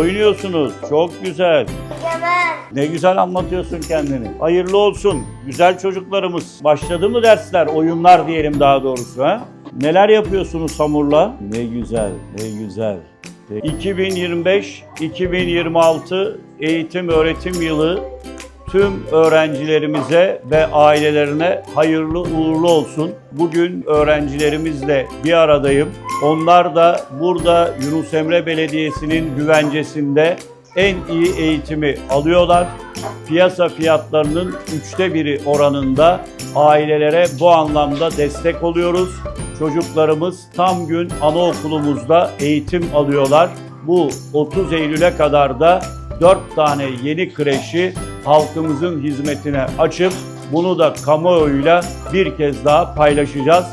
Oynuyorsunuz. Çok güzel. Ne güzel anlatıyorsun kendini. Hayırlı olsun. Güzel çocuklarımız. Başladı mı dersler? Oyunlar diyelim daha doğrusu ha? Neler yapıyorsunuz hamurla? Ne güzel, ne güzel. 2025-2026 eğitim öğretim yılı tüm öğrencilerimize ve ailelerine hayırlı uğurlu olsun. Bugün öğrencilerimizle bir aradayım. Onlar da burada Yunus Emre Belediyesi'nin güvencesinde en iyi eğitimi alıyorlar. Piyasa fiyatlarının üçte biri oranında ailelere bu anlamda destek oluyoruz. Çocuklarımız tam gün anaokulumuzda eğitim alıyorlar. Bu 30 Eylül'e kadar da 4 tane yeni kreşi halkımızın hizmetine açıp bunu da kamuoyuyla bir kez daha paylaşacağız.